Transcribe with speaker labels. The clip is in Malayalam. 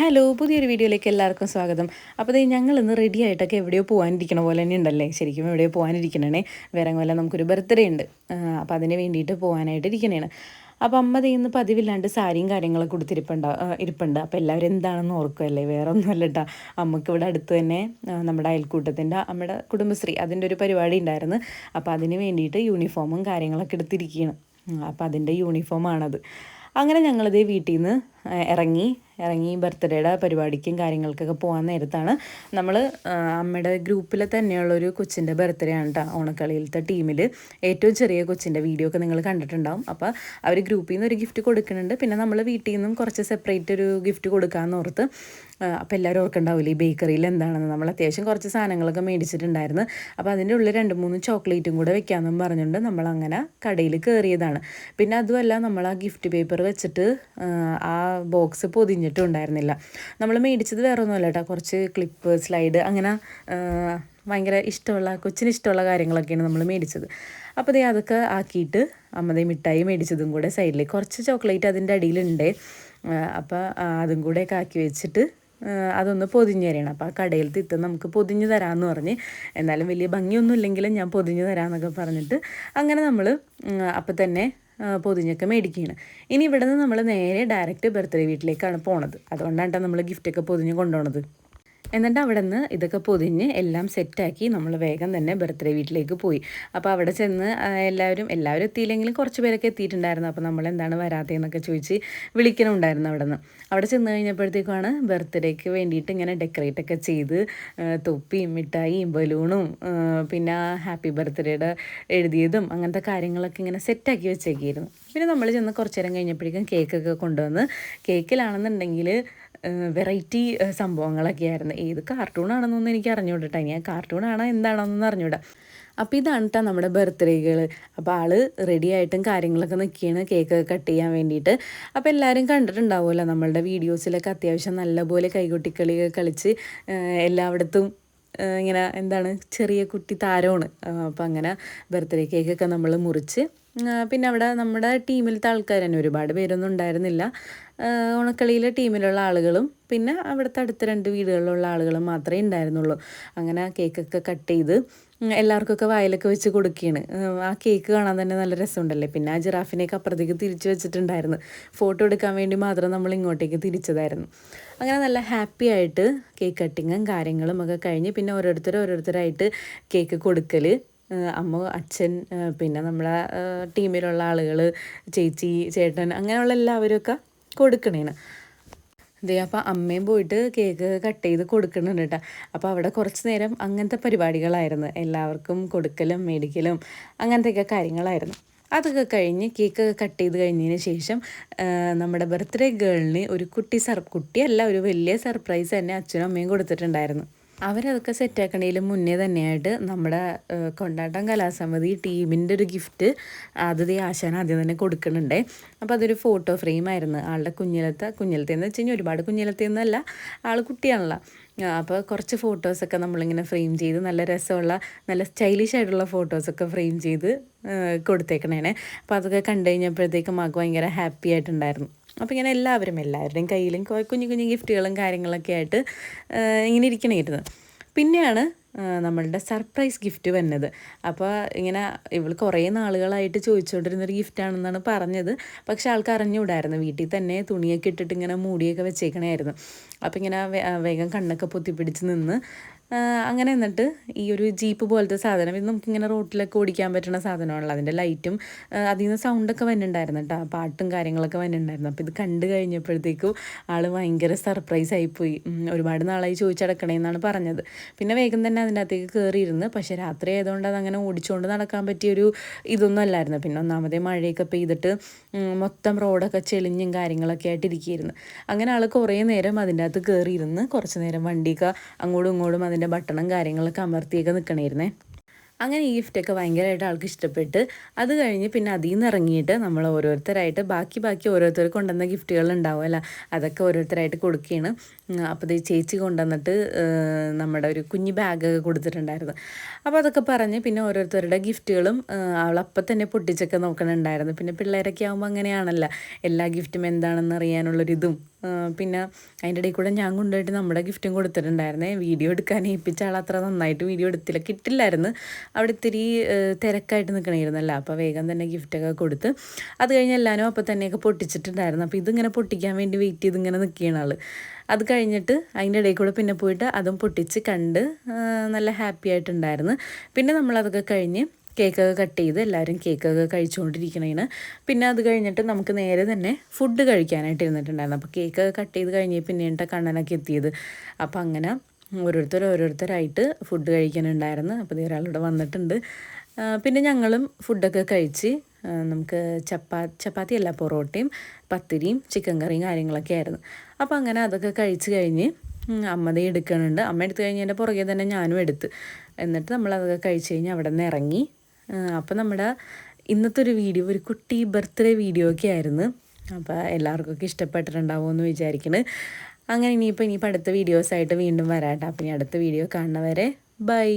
Speaker 1: ഹലോ പുതിയൊരു വീഡിയോയിലേക്ക് എല്ലാവർക്കും സ്വാഗതം. അപ്പോൾ ദേ ഞങ്ങൾ ഇന്ന് റെഡി ആയിട്ടൊക്കെ എവിടെയോ പോകാനിരിക്കണ പോലെ തന്നെ ഉണ്ടല്ലേ? ശരിക്കും എവിടെയോ പോകാനിരിക്കണേ വേറെ പോലെ നമുക്കൊരു ബർത്ത്ഡേ ഉണ്ട്. അപ്പോൾ അതിന് വേണ്ടിയിട്ട് പോകാനായിട്ട് ഇരിക്കണേണ്. അപ്പോൾ അമ്മ ഇന്ന് പതിവില്ലാണ്ട് സാരിയും കാര്യങ്ങളൊക്കെ കൊടുത്തിരിപ്പുണ്ട് ഇരിപ്പുണ്ട്. അപ്പോൾ എല്ലാവരും എന്താണെന്ന് ഓർക്കുമല്ലേ വേറെ ഒന്നുമല്ല കേട്ടോ അമ്മയ്ക്ക് ഇവിടെ അടുത്ത് തന്നെ നമ്മുടെ അയൽക്കൂട്ടത്തിന്റെ നമ്മുടെ കുടുംബശ്രീ അതിന്റെ ഒരു പരിപാടി ഉണ്ടായിരുന്നു. അപ്പോൾ അതിന് വേണ്ടിയിട്ട് യൂണിഫോമും കാര്യങ്ങളൊക്കെ എടുത്തിരിക്കുകയാണ് അപ്പോൾ അതിന്റെ യൂണിഫോമാണത് അങ്ങനെ ഞങ്ങളിത് വീട്ടിൽ നിന്ന് ഇറങ്ങി ഇറങ്ങി ബർത്ത്ഡേയുടെ പരിപാടിക്കും കാര്യങ്ങൾക്കൊക്കെ പോകാൻ നേരത്താണ് നമ്മൾ അമ്മയുടെ ഗ്രൂപ്പിൽ തന്നെയുള്ളൊരു കൊച്ചിന്റെ ബർത്ത്ഡേ ആണ് കേട്ടോ ഓണക്കളിയിലത്തെ ടീമിൽ ഏറ്റവും ചെറിയ കൊച്ചിന്റെ വീഡിയോ ഒക്കെ നിങ്ങൾ കണ്ടിട്ടുണ്ടാവും. അപ്പോൾ അവർ ഗ്രൂപ്പിൽ നിന്ന് ഒരു ഗിഫ്റ്റ് കൊടുക്കുന്നുണ്ട്. പിന്നെ നമ്മൾ വീട്ടിൽ നിന്നും കുറച്ച് സെപ്പറേറ്റ് ഒരു ഗിഫ്റ്റ് കൊടുക്കാമെന്ന് ഓർത്ത് അപ്പോൾ എല്ലാവരും ഓർക്കുണ്ടാവില്ല ഈ ബേക്കറിയിൽ എന്താണെന്ന്? നമ്മൾ അത്യാവശ്യം കുറച്ച് സാധനങ്ങളൊക്കെ മേടിച്ചിട്ടുണ്ടായിരുന്നു. അപ്പോൾ അതിന്റെ ഉള്ളിൽ രണ്ട് മൂന്ന് ചോക്ലേറ്റും കൂടെ വെക്കാമെന്നും പറഞ്ഞുകൊണ്ട് നമ്മൾ അങ്ങനെ കടയിൽ കയറിയതാണ് പിന്നെ അതുമല്ല നമ്മൾ ആ ഗിഫ്റ്റ് പേപ്പർ വെച്ചിട്ട് ആ, ആ ബോക്സ് പൊതിഞ്ഞിട്ടും ഉണ്ടായിരുന്നില്ല നമ്മൾ മേടിച്ചത് വേറെ ഒന്നുമല്ല കേട്ടോ. കുറച്ച് ക്ലിപ്പ് സ്ലൈഡ് അങ്ങനെ ഭയങ്കര ഇഷ്ടമുള്ള കൊച്ചിന് ഇഷ്ടമുള്ള കാര്യങ്ങളൊക്കെയാണ് നമ്മൾ മേടിച്ചത്. അപ്പോൾ ദേ അതൊക്കെ ആക്കിയിട്ട് അമ്മതേ മിഠായി മേടിച്ചതും കൂടെ സൈഡിൽ കുറച്ച് ചോക്ലേറ്റ് അതിന്റെ അടിയിലുണ്ട്. അപ്പോൾ അതും കൂടെയൊക്കെ ആക്കി വെച്ചിട്ട് അതൊന്ന് പൊതിഞ്ഞ് തരണം. അപ്പോൾ ആ കടയിൽ തിത്ത് നമുക്ക് പൊതിഞ്ഞ് തരാമെന്ന് പറഞ്ഞ് എന്നാലും വലിയ ഭംഗിയൊന്നും ഇല്ലെങ്കിലും ഞാൻ പൊതിഞ്ഞ് തരാമെന്നൊക്കെ പറഞ്ഞിട്ട് അങ്ങനെ നമ്മൾ അപ്പം തന്നെ പൊതിഞ്ഞൊക്കെ മേടിക്കുകയാണ്. ഇനി ഇവിടെ നിന്ന് നമ്മൾ നേരെ ഡയറക്റ്റ് ബർത്ത്ഡേ വീട്ടിലേക്കാണ് പോണത്. അതുകൊണ്ടാണ് നമ്മൾ ഗിഫ്റ്റൊക്കെ പൊതിഞ്ഞ് കൊണ്ടുപോണത്. എന്നിട്ട് അവിടെ നിന്ന് ഇതൊക്കെ പൊതിഞ്ഞ് എല്ലാം സെറ്റാക്കി നമ്മൾ വേഗം തന്നെ ബർത്ത്ഡേ വീട്ടിലേക്ക് പോയി. അപ്പോൾ അവിടെ ചെന്ന് എല്ലാവരും എല്ലാവരും എത്തിയില്ലെങ്കിലും കുറച്ച് പേരൊക്കെ എത്തിയിട്ടുണ്ടായിരുന്നു. അപ്പോൾ നമ്മൾ എന്താണ് വരാത്തതെന്നൊക്കെ ചോദിച്ച് വിളിക്കണമുണ്ടായിരുന്നു അവിടെ നിന്ന് അവിടെ ചെന്ന് കഴിഞ്ഞപ്പോഴത്തേക്കാണ് ബർത്ത്ഡേക്ക് വേണ്ടിയിട്ട് ഇങ്ങനെ ഡെക്കറേറ്റ് ഒക്കെ ചെയ്ത് തൊപ്പിയും മിഠായിയും ബലൂണും പിന്നെ ഹാപ്പി ബർത്ത്ഡേയുടെ എഴുതിയതും അങ്ങനത്തെ കാര്യങ്ങളൊക്കെ ഇങ്ങനെ സെറ്റാക്കി വെച്ചേക്കായിരുന്നു. പിന്നെ നമ്മൾ ചെന്ന് കുറച്ച് നേരം കഴിഞ്ഞപ്പോഴേക്കും കേക്കൊക്കെ കൊണ്ടുവന്ന് കേക്കിലാണെന്നുണ്ടെങ്കിൽ വെറൈറ്റി സംഭവങ്ങളൊക്കെ ആയിരുന്നു. ഏത് കാർട്ടൂണാണെന്നൊന്നും എനിക്ക് അറിഞ്ഞുകൂടട്ടോ. ഞാൻ കാർട്ടൂണാണോ എന്താണോന്നൊന്നും അറിഞ്ഞുകൂടാ. അപ്പോൾ ഇതാണ് കേട്ടോ നമ്മുടെ ബർത്ത്ഡേകൾ അപ്പോൾ ആൾ റെഡി ആയിട്ടും കാര്യങ്ങളൊക്കെ നിൽക്കുകയാണ് കേക്ക് കട്ട് ചെയ്യാൻ വേണ്ടിയിട്ട് അപ്പോൾ എല്ലാവരും കണ്ടിട്ടുണ്ടാവുമല്ലോ നമ്മളുടെ വീഡിയോസിലൊക്കെ അത്യാവശ്യം നല്ലപോലെ കൈകൊട്ടിക്കളിയൊക്കെ കളിച്ച് എല്ലായിടത്തും ഇങ്ങനെ എന്താണ് ചെറിയ കുട്ടി താരമാണ് അപ്പോൾ അങ്ങനെ ബർത്ത്ഡേ കേക്കൊക്കെ നമ്മൾ മുറിച്ച് പിന്നെ അവിടെ നമ്മുടെ ടീമിലത്തെ ആൾക്കാർ തന്നെ ഒരുപാട് പേരൊന്നും ഉണ്ടായിരുന്നില്ല. ഉണക്കളിയിലെ ടീമിലുള്ള ആളുകളും പിന്നെ അവിടുത്തെ അടുത്ത രണ്ട് വീടുകളിലുള്ള ആളുകളും മാത്രമേ ഉണ്ടായിരുന്നുള്ളൂ. അങ്ങനെ കേക്കൊക്കെ കട്ട് ചെയ്ത് എല്ലാവർക്കൊക്കെ വായിലൊക്കെ വെച്ച് കൊടുക്കുകയാണ്. ആ കേക്ക് കാണാൻ തന്നെ നല്ല രസമുണ്ടല്ലേ? പിന്നെ ആ ജിറാഫിനെയൊക്കെ അപ്പുറത്തേക്ക് തിരിച്ചു വെച്ചിട്ടുണ്ടായിരുന്നു. ഫോട്ടോ എടുക്കാൻ വേണ്ടി മാത്രം നമ്മൾ ഇങ്ങോട്ടേക്ക് തിരിച്ചതായിരുന്നു. അങ്ങനെ നല്ല ഹാപ്പി ആയിട്ട് കേക്ക് കട്ടിങ്ങും കാര്യങ്ങളും ഒക്കെ കഴിഞ്ഞ് പിന്നെ ഓരോരുത്തർ ഓരോരുത്തരായിട്ട് കേക്ക് കൊടുക്കൽ അമ്മ അച്ഛൻ പിന്നെ നമ്മളെ ടീമിലുള്ള ആളുകൾ ചേച്ചി ചേട്ടൻ അങ്ങനെയുള്ള എല്ലാവരും ഒക്കെ കൊടുക്കണേണ് ദേ അപ്പോൾ അമ്മയും പോയിട്ട് കേക്ക് കട്ട് ചെയ്ത് കൊടുക്കുന്നുണ്ട് കേട്ടോ അപ്പോൾ അവിടെ കുറച്ച് നേരം അങ്ങനത്തെ പരിപാടികളായിരുന്നു. എല്ലാവർക്കും കൊടുക്കലും മേടിക്കലും അങ്ങനത്തെയൊക്കെ കാര്യങ്ങളായിരുന്നു. അതൊക്കെ കഴിഞ്ഞ് കേക്ക് കട്ട് ചെയ്ത് കഴിഞ്ഞതിന് ശേഷം നമ്മുടെ ബർത്ത്ഡേ ഗേളിന് ഒരു കുട്ടി സർ കുട്ടിയല്ല ഒരു വലിയ സർപ്രൈസ് തന്നെ അച്ഛനും അമ്മയും കൊടുത്തിട്ടുണ്ടായിരുന്നു. അവരതൊക്കെ സെറ്റാക്കണേലും മുന്നേ തന്നെയായിട്ട് നമ്മുടെ കൊണ്ടാട്ടം കലാസമിതി ടീമിന്റെ ഒരു ഗിഫ്റ്റ് ആശാന ആശാൻ ആദ്യം തന്നെ കൊടുക്കുന്നുണ്ടേ. അപ്പോൾ അതൊരു ഫോട്ടോ ഫ്രെയിം ആയിരുന്നു. ആളുടെ കുഞ്ഞിലത്തെ കുഞ്ഞിലത്തെ എന്ന് വെച്ച് കഴിഞ്ഞാൽ ഒരുപാട് കുഞ്ഞിലത്തെ ഒന്നല്ല ആൾ കുട്ടിയാണല്ലോ അപ്പോൾ കുറച്ച് ഫോട്ടോസൊക്കെ നമ്മളിങ്ങനെ ഫ്രെയിം ചെയ്ത് നല്ല രസമുള്ള നല്ല സ്റ്റൈലിഷ് ആയിട്ടുള്ള ഫോട്ടോസൊക്കെ ഫ്രെയിം ചെയ്ത് കൊടുത്തേക്കണേനെ അപ്പോൾ അതൊക്കെ കണ്ടു കഴിഞ്ഞപ്പോഴത്തേക്കും മക് ഭയങ്കര ഹാപ്പി ആയിട്ടുണ്ടായിരുന്നു. അപ്പോൾ ഇങ്ങനെ എല്ലാവരും എല്ലാവരുടെയും കയ്യിലും കുഞ്ഞു കുഞ്ഞു ഗിഫ്റ്റുകളും കാര്യങ്ങളൊക്കെ ആയിട്ട് ഇങ്ങനെ ഇരിക്കണായിരുന്നു പിന്നെയാണ് നമ്മളുടെ സർപ്രൈസ് ഗിഫ്റ്റ് വന്നത് അപ്പോൾ ഇങ്ങനെ ഇവൾ കുറേ നാളുകളായിട്ട് ചോദിച്ചുകൊണ്ടിരുന്നൊരു ഗിഫ്റ്റാണെന്നാണ് പറഞ്ഞത്. പക്ഷേ ആൾക്ക് അറിഞ്ഞുകൂടായിരുന്നു. വീട്ടിൽ തന്നെ തുണിയൊക്കെ ഇട്ടിട്ട് ഇങ്ങനെ മൂടിയൊക്കെ വെച്ചേക്കണമായിരുന്നു അപ്പോൾ ഇങ്ങനെ വേഗം കണ്ണൊക്കെ പൊത്തിപ്പിടിച്ച് നിന്ന് അങ്ങനെ എന്നിട്ട് ഈ ഒരു ജീപ്പ് പോലത്തെ സാധനം ഇത് നമുക്കിങ്ങനെ റോട്ടിലൊക്കെ ഓടിക്കാൻ പറ്റുന്ന സാധനമാണല്ലോ അതിന്റെ ലൈറ്റും അതിൽ നിന്ന് സൗണ്ടൊക്കെ വന്നിട്ടുണ്ടായിരുന്നു കേട്ടോ പാട്ടും കാര്യങ്ങളൊക്കെ വന്നിട്ടുണ്ടായിരുന്നു. അപ്പോൾ ഇത് കണ്ടു കഴിഞ്ഞപ്പോഴത്തേക്കും ആൾ ഭയങ്കര സർപ്രൈസ് ആയിപ്പോയി ഒരുപാട് നാളായി ചോദിച്ചടക്കണേന്നാണ് പറഞ്ഞത്. പിന്നെ വേഗം തന്നെ അതിന്റെ അകത്തേക്ക് കയറിയിരുന്നു പക്ഷേ രാത്രി ആയതുകൊണ്ട് അതങ്ങനെ ഓടിച്ചുകൊണ്ട് നടക്കാൻ പറ്റിയൊരു ഇതൊന്നും അല്ലായിരുന്നു. പിന്നെ ഒന്നാമതേ മഴയൊക്കെ പെയ്തിട്ട് മൊത്തം റോഡൊക്കെ ചെളിഞ്ഞും കാര്യങ്ങളൊക്കെ ആയിട്ട് ഇരിക്കുകയായിരുന്നു അങ്ങനെ ആൾ കുറേ നേരം അതിന്റെ അകത്ത് കയറിയിരുന്ന് കുറച്ച് നേരം വണ്ടിയൊക്കെ അങ്ങോട്ടും ഇങ്ങോട്ടും അതിന്റെ ബട്ടണും കാര്യങ്ങളൊക്കെ അമർത്തിയൊക്കെ നിൽക്കണമായിരുന്നേ അങ്ങനെ ഈ ഗിഫ്റ്റൊക്കെ ഭയങ്കരമായിട്ട് ആൾക്ക് ഇഷ്ടപ്പെട്ട് അത് കഴിഞ്ഞ് പിന്നെ അതിൽ നിന്ന് ഇറങ്ങിയിട്ട് നമ്മൾ ഓരോരുത്തരായിട്ട് ബാക്കി ബാക്കി ഓരോരുത്തർ കൊണ്ടുവന്ന ഗിഫ്റ്റുകൾ ഉണ്ടാവുമല്ല അതൊക്കെ ഓരോരുത്തരായിട്ട് കൊടുക്കുകയാണ് അപ്പോൾ ഈ ചേച്ചി കൊണ്ടുവന്നിട്ട് നമ്മുടെ ഒരു കുഞ്ഞു ബാഗൊക്കെ കൊടുത്തിട്ടുണ്ടായിരുന്നു. അപ്പോൾ അതൊക്കെ പറഞ്ഞ് പിന്നെ ഓരോരുത്തരുടെ ഗിഫ്റ്റുകളും അവളപ്പം തന്നെ പൊട്ടിച്ചൊക്കെ നോക്കണുണ്ടായിരുന്നു. പിന്നെ പിള്ളേരൊക്കെ ആകുമ്പോൾ അങ്ങനെയാണല്ലോ. എല്ലാ ഗിഫ്റ്റും എന്താണെന്ന് അറിയാനുള്ളൊരിതും. പിന്നെ അതിന്റെ ഇടയിൽ കൂടെ ഞാൻ കൊണ്ടുപോയിട്ട് നമ്മുടെ ഗിഫ്റ്റും കൊടുത്തിട്ടുണ്ടായിരുന്നേ. വീഡിയോ എടുക്കാൻ ഏൽപ്പിച്ച ആൾ അത്ര നന്നായിട്ട് വീഡിയോ എടുത്തില്ല കിട്ടില്ലായിരുന്നു. അവിടെ ഇത്തിരി തിരക്കായിട്ട് നിൽക്കണമായിരുന്നല്ലോ അപ്പോൾ വേഗം തന്നെ ഗിഫ്റ്റൊക്കെ കൊടുത്ത് അത് കഴിഞ്ഞ് എല്ലാവരും അപ്പോൾ തന്നെയൊക്കെ പൊട്ടിച്ചിട്ടുണ്ടായിരുന്നു. അപ്പോൾ ഇതിങ്ങനെ പൊട്ടിക്കാൻ വേണ്ടി വെയിറ്റ് ചെയ്ത് ഇങ്ങനെ നിൽക്കുകയാണ് ആൾ അത് കഴിഞ്ഞിട്ട് അതിന്റെ ഇടയിൽ കൂടെ പിന്നെ പോയിട്ട് അതും പൊട്ടിച്ച് കണ്ട് നല്ല ഹാപ്പി ആയിട്ടുണ്ടായിരുന്നു. പിന്നെ നമ്മളതൊക്കെ കഴിഞ്ഞ് കേക്കൊക്കെ കട്ട് ചെയ്ത് എല്ലാവരും കേക്കൊക്കെ കഴിച്ചുകൊണ്ടിരിക്കണേന്. പിന്നെ അത് കഴിഞ്ഞിട്ട് നമുക്ക് നേരെ തന്നെ ഫുഡ് കഴിക്കാനായിട്ട് ഇരുന്നിട്ടുണ്ടായിരുന്നു. അപ്പോൾ കേക്കൊക്കെ കട്ട് ചെയ്ത് കഴിഞ്ഞ് പിന്നീട്ട് കണ്ണനൊക്കെ എത്തിയത്. അപ്പോൾ അങ്ങനെ ഓരോരുത്തർ ഓരോരുത്തരായിട്ട് ഫുഡ് കഴിക്കാനുണ്ടായിരുന്നു. അപ്പോൾ ഇതേ ഒരാളിവിടെ വന്നിട്ടുണ്ട്. പിന്നെ ഞങ്ങളും ഫുഡൊക്കെ കഴിച്ച് നമുക്ക് ചപ്പാ ചപ്പാത്തി അല്ല പൊറോട്ടയും പത്തിരിയും ചിക്കൻ കറിയും കാര്യങ്ങളൊക്കെ ആയിരുന്നു. അപ്പോൾ അങ്ങനെ അതൊക്കെ കഴിച്ച് കഴിഞ്ഞ് അമ്മതേ എടുക്കണുണ്ട് അമ്മ എടുത്തു കഴിഞ്ഞതിന്റെ പുറകെ തന്നെ ഞാനും എടുത്ത്. എന്നിട്ട് നമ്മൾ അതൊക്കെ കഴിച്ച് കഴിഞ്ഞ് അവിടെ നിന്ന് ഇറങ്ങി അപ്പോൾ നമ്മുടെ ഇന്നത്തെ ഒരു വീഡിയോ ഒരു കുട്ടി ബർത്ത്ഡേ വീഡിയോ ഒക്കെ ആയിരുന്നു. അപ്പോൾ എല്ലാവർക്കൊക്കെ ഇഷ്ടപ്പെട്ടിട്ടുണ്ടാവുമെന്ന് വിചാരിക്കുന്നു അങ്ങനെ ഇനിയിപ്പോൾ ഇനിയിപ്പോൾ അടുത്ത വീഡിയോസായിട്ട് വീണ്ടും വരാട്ടോ അപ്പോൾ ഇനി അടുത്ത വീഡിയോ കാണുന്നവരെ ബൈ.